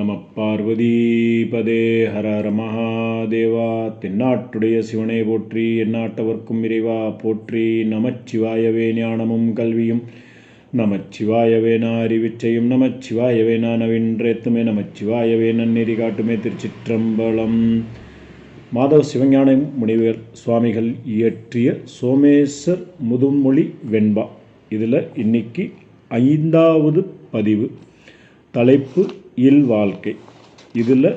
நம பார்வதி பதே ஹர ஹர மகாதேவா. தென்னாட்டுடைய சிவனை போற்றி எந்நாட்டவர்க்கும் இறைவா போற்றி நமச்சிவாயவே ஞானமும் கல்வியும். நமச்சிவாயவே அறிவிச்சையும் நமச்சிவாயவே நவீன்றேத்துமே நமச்சிவாயவே நன்னெறி காட்டுமே திருச்சிற்றம்பலம். மாதவ சிவஞான முனிவர் சுவாமிகள் இயற்றிய சோமேஸ்வர் முதுமொழி வெண்பா. இதில் இன்னைக்கு ஐந்தாவது பதிவு. தலைப்பு இல் வாழ்க்கை. இதில்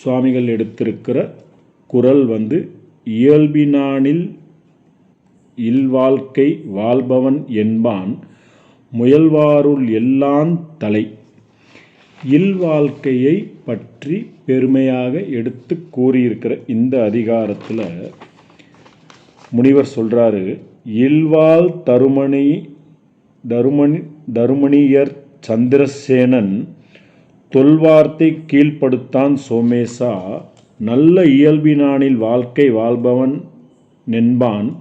சுவாமிகள் எடுத்திருக்கிற குரல் வந்து இயல்பினானில் இல்வாழ்க்கை வாழ்பவன் என்பான் முயல்வாருள் எல்லான் தலை. இல்வாழ்க்கையை பற்றி பெருமையாக எடுத்து கூறியிருக்கிற இந்த அதிகாரத்தில் முனிவர் சொல்கிறாரு இல்வாழ் தருமணி தருமணி தருமணியர் சந்திரசேனன் தொல்வார்த்தை கீழ்ப்படுத்தான் சோமேசா. நல்ல இயல்பினானில் வாழ்க்கை வாழ்பவன் நென்பான்.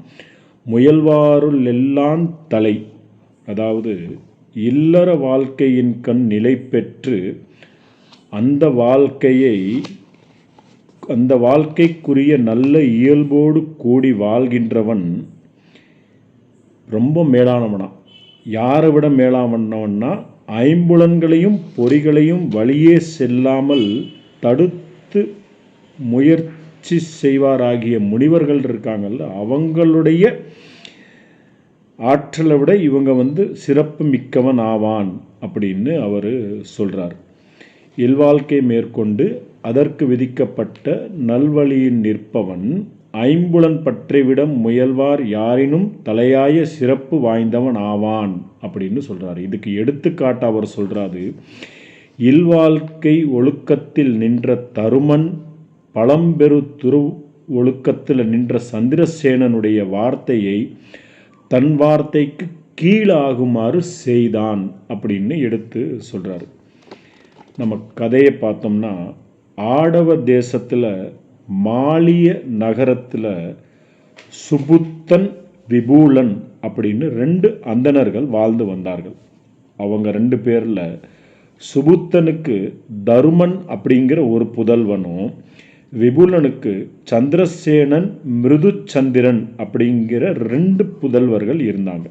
முயல்வாருள்ளெல்லாண் தலை. அதாவது இல்லற வாழ்க்கையின் கண் நிலை பெற்று அந்த வாழ்க்கையை அந்த வாழ்க்கைக்குரிய நல்ல இயல்போடு கூடி வாழ்கின்றவன் ரொம்ப மேலானவனா. யாரை விட மேலானவன்னா ஐம்புலன்களையும் பொறிகளையும் வழியே செல்லாமல் தடுத்து முயற்சி செய்வாராகிய முனிவர்கள் இருக்காங்கல்ல அவங்களுடைய ஆற்றலை விட இவங்க வந்து சிறப்பு மிக்கவன் ஆவான் அப்படின்னு அவர் சொல்கிறார் இல்வாழ்க்கை மேற்கொண்டு அதற்கு விதிக்கப்பட்ட நல்வழியில் நிற்பவன் ஐம்புலன் பற்றிவிடம் முயல்வார் யாரினும் தலையாய சிறப்பு வாய்ந்தவன் ஆவான் அப்படின்னு சொல்கிறார் இதுக்கு எடுத்துக்காட்டு அவர் சொல்கிறாரு இல்வாழ்க்கை ஒழுக்கத்தில் நின்ற தருமன் பழம்பெரு துரு ஒழுக்கத்தில் நின்ற சந்திரசேனனுடைய வார்த்தையை தன் வார்த்தைக்கு கீழாகுமாறு செய்தான் அப்படின்னு எடுத்து சொல்கிறாரு நம்ம கதையை பார்த்தோம்னா ஆடவ தேசத்தில் மாலிய நகரத்தில் சுபுத்தன் விபூலன் அப்படின்னு ரெண்டு அந்தணர்கள் வாழ்ந்து வந்தார்கள். அவங்க ரெண்டு பேரில் சுபுத்தனுக்கு தருமன் அப்படிங்கிற ஒரு புதல்வனும் விபுலனுக்கு சந்திரசேனன் மிருதுச்சந்திரன் அப்படிங்கிற ரெண்டு புதல்வர்கள் இருந்தாங்க.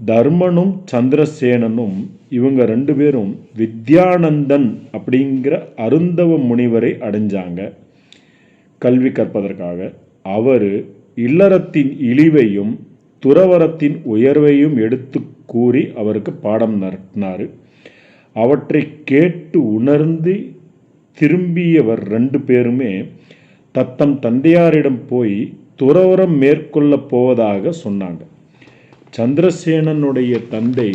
தர்மனும் சந்திரசேனனும் இவங்க ரெண்டு பேரும் வித்யானந்தன் அப்படிங்கிற அருந்தவ முனிவரை அடைஞ்சாங்க. கல்வி கற்பதற்காக. அவர் இல்லறத்தின் இழிவையும் துறவரத்தின் உயர்வையும் எடுத்து கூறி அவருக்கு பாடம் நடத்தினார். அவற்றை கேட்டு உணர்ந்து திரும்பியவர் ரெண்டு பேருமே தத்தம் தந்தையாரிடம் போய் துறவரம் மேற்கொள்ளப் போவதாக சொன்னாங்க. சந்திரசேனனுடைய தந்தை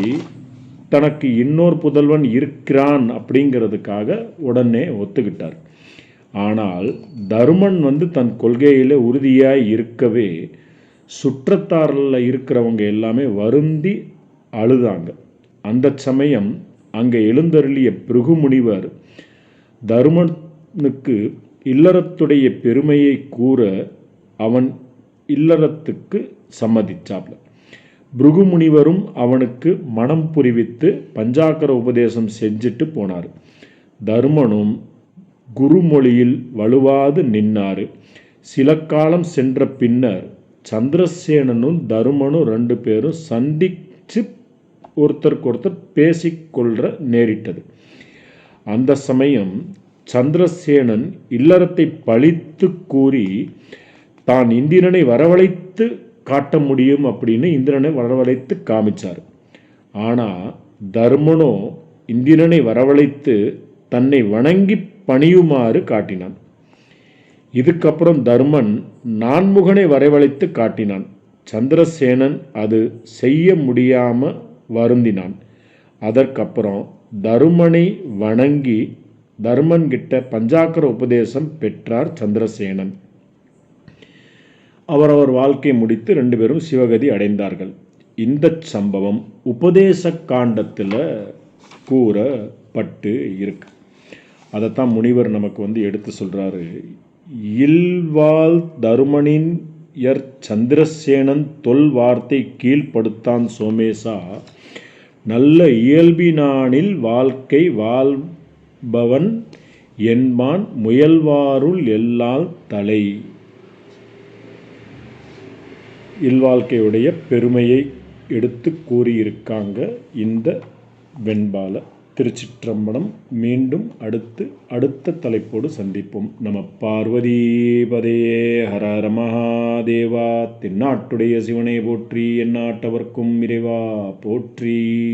தனக்கு இன்னொரு புதல்வன் இருக்கிறான் அப்படிங்கிறதுக்காக உடனே ஒத்துக்கிட்டார். ஆனால் தருமன் வந்து தன் கொள்கையில் உறுதியாக இருக்கவே சுற்றத்தாரில் இருக்கிறவங்க எல்லாமே வருந்தி அழுதாங்க. அந்த சமயம் அங்கே எழுந்தருளிய பிருகு முனிவர் தருமனுக்கு இல்லறத்துடைய பெருமையை கூற அவன் இல்லறத்துக்கு சம்மதிச்சாப்ல. பிருகு முனிவரும் அவனுக்கு மனம் புரிவித்து பஞ்சாக்கர உபதேசம் செஞ்சுட்டு போனார். தருமனும் குருமொழியில் வலுவாது நின்னாரு சில காலம் சென்ற பின்னர் சந்திரசேனனும் தருமனும் ரெண்டு பேரும் சந்திச்சு ஒருத்தருக்கு ஒருத்தர் பேசிக்கொள்கிற நேரிட்டது. அந்த சமயம் சந்திரசேனன் இல்லறத்தை பழித்து கூறி தான் இந்திரனை வரவழைத்து காட்ட முடியும் அப்படின்னு இந்திரனை வரவழைத்து காமிச்சார். ஆனால் தர்மனோ இந்திரனை வரவழைத்து தன்னை வணங்கி பணியுமாறு காட்டினான். இதுக்கப்புறம் தர்மன் நான்முகனை வரவழைத்து காட்டினான். சந்திரசேனன் அது செய்ய முடியாம வருந்தினான். அதற்கப்புறம் தருமனை வணங்கி தர்மன் கிட்ட பஞ்சாக்கர உபதேசம் பெற்றார் சந்திரசேனன். அவரவர் வாழ்க்கை முடித்து ரெண்டு பேரும் சிவகதி அடைந்தார்கள். இந்த சம்பவம் உபதேச காண்டத்தில் கூறப்பட்டு இருக்கு. அதைத்தான் முனிவர் நமக்கு வந்து எடுத்து சொல்கிறாரு இல்வால் தருமனின் யர் சந்திரசேனன் தொல் வார்த்தை கீழ்ப்படுத்தான் சோமேசா. நல்ல இயல்பினானில் வாழ்க்கை வாழ்பவன் என்பான் முயல்வாருள் எல்லால் தலை. இல்வாழ்க்கையுடைய பெருமையை எடுத்து கூறியிருக்காங்க இந்த வெண்பால. திருச்சிற்றம்பலம் மீண்டும் அடுத்து அடுத்த தலைப்போடு சந்திப்போம். நம பார்வதீபதே. ஹர ஹர மகாதேவா. தென்னாட்டுடைய சிவனை போற்றி எந்நாட்டவர்க்கும் இறைவா போற்றி.